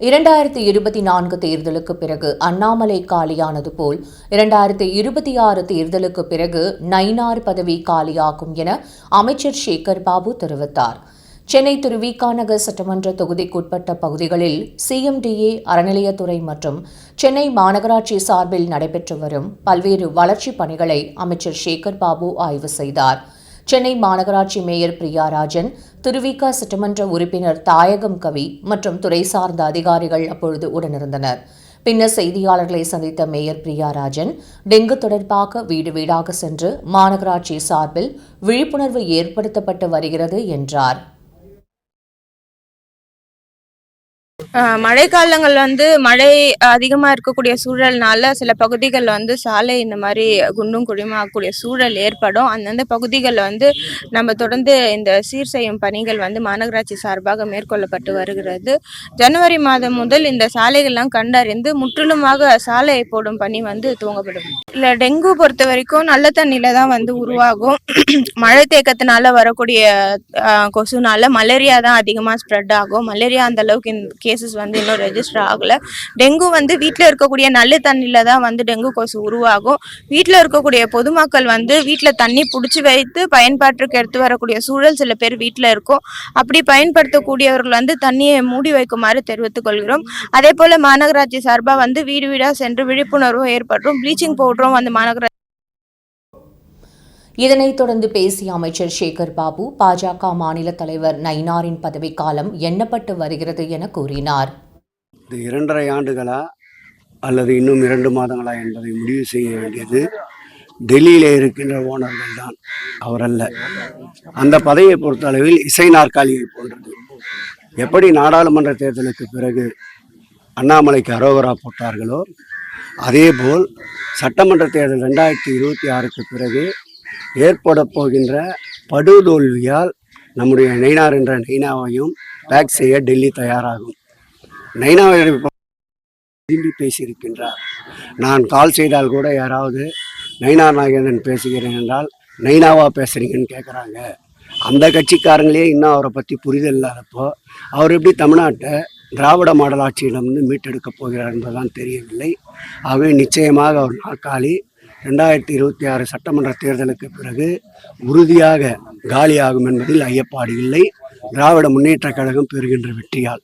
இரண்டாயிரத்தி இருபத்தி நான்கு தேர்தலுக்கு பிறகு அண்ணாமலை காலியானது போல் இரண்டாயிரத்தி இருபத்தி ஆறு தேர்தலுக்கு பிறகு நைனார் பதவி காலியாகும் என அமைச்சர் சேகர் பாபு தெரிவித்தார். சென்னை திருவிக நகர் சட்டமன்ற தொகுதிக்குட்பட்ட பகுதிகளில் சிஎம்டிஏ அறநிலையத்துறை மற்றும் சென்னை மாநகராட்சி சார்பில் நடைபெற்று வரும் பல்வேறு வளர்ச்சிப் பணிகளை அமைச்சர் சேகர் பாபு ஆய்வு செய்தார். சென்னை மாநகராட்சி மேயர் பிரியா ராஜன் திருவிக சட்டமன்ற உறுப்பினர் தாயகம் கவி மற்றும் துறை சார்ந்த அதிகாரிகள் அப்பொழுது உடனிருந்தனர். பின்னர் செய்தியாளர்களை சந்தித்த மேயர் பிரியா ராஜன் டெங்கு தொடர்பாக வீடு வீடாக சென்று மாநகராட்சி சார்பில் விழிப்புணர்வு ஏற்படுத்தப்பட்டு வருகிறது என்றார். மழை மழைக்காலங்கள் வந்து மழை அதிகமாக இருக்கக்கூடிய சூழல்னால சில பகுதிகளில் வந்து சாலை இந்த மாதிரி குண்டும் குழியுமாகக்கூடிய சூழல் ஏற்படும். அந்தந்த பகுதிகளில் வந்து நம்ம தொடர்ந்து இந்த சீர் செய்யும் பணிகள் வந்து மாநகராட்சி சார்பாக மேற்கொள்ளப்பட்டு வருகிறது. ஜனவரி மாதம் முதல் இந்த சாலைகள்லாம் கண்டறிந்து முற்றிலுமாக சாலை போடும் பணி வந்து துவங்கப்படும். இல்லை டெங்கு பொறுத்த வரைக்கும் நல்ல தண்ணியில தான் வந்து உருவாகும். மழை தேக்கத்தினால வரக்கூடிய கொசுனால மலேரியா தான் அதிகமாக ஸ்ப்ரெட் ஆகும். மலேரியா அந்த அளவுக்கு கேசஸ் வந்து இன்னும் ரெஜிஸ்டர் ஆகல. டெங்கு வந்து வீட்டில் இருக்கக்கூடிய நல்ல தண்ணியில தான் வந்து டெங்கு கொசு உருவாகும். வீட்டில் இருக்கக்கூடிய பொதுமக்கள் வந்து வீட்டில் தண்ணி பிடிச்சி வைத்து பயன்பாட்டுக்கு எடுத்து வரக்கூடிய சூழல் சில பேர் வீட்டில் இருக்கும். அப்படி பயன்படுத்தக்கூடியவர்கள் வந்து தண்ணியை மூடி வைக்குமாறு தெரிவித்துக் கொள்கிறோம். அதே போல மாநகராட்சி சார்பாக வந்து வீடு வீடாக சென்று விழிப்புணர்வும் ஏற்படுறோம் ப்ளீச்சிங் பவுடரும் வந்து மாநகராட்சி இதனைத் தொடர்ந்து பேசிய அமைச்சர் சேகர் பாபு பாஜக மாநில தலைவர் நயினாரின் பதவிக்காலம் எண்ணப்பட்டு வருகிறது என கூறினார். இது இரண்டரை ஆண்டுகளா அல்லது இன்னும் இரண்டு மாதங்களா என்பதை முடிவு செய்ய வேண்டியது டெல்லியில் இருக்கின்ற ஓனர்கள் தான் அவரல்ல. அந்த பதவியை பொறுத்தளவில் இசை நாற்காலியை போன்றது. எப்படி நாடாளுமன்ற தேர்தலுக்கு பிறகு அண்ணாமலைக்கு அரோகரா போட்டார்களோ அதேபோல் சட்டமன்ற தேர்தல் ரெண்டாயிரத்தி இருபத்தி ஆறுக்கு பிறகு ஏற்பட போகின்ற படுதோல்வியால் நம்முடைய நைனார் என்ற நைனாவையும் பேக் செய்ய டெல்லி தயாராகும். நைனாவை திரும்பி பேசியிருக்கின்றார். நான் கால் செய்தால் கூட யாராவது நைனா நாகேந்திரன் பேசுகிறேன் என்றால் நைனாவா பேசுறீங்கன்னு கேட்குறாங்க அந்த கட்சிக்காரங்களே இன்னும் அவரை பற்றி புரிதல் இல்லாதப்போ அவர் எப்படி தமிழ்நாட்டை திராவிட மாடல் ஆட்சியிடமிருந்து மீட்டெடுக்கப் போகிறார் என்பதுதான் தெரியவில்லை. ஆகவே நிச்சயமாக அவர் நாற்காலி ரெண்டாயிரத்தி இருபத்தி ஆறு சட்டமன்ற தேர்தலுக்கு பிறகு உறுதியாக காலியாகும் என்பதில் ஐயப்பாடு இல்லை. திராவிட முன்னேற்றக் கழகம் பெறுகின்ற வெற்றியால்.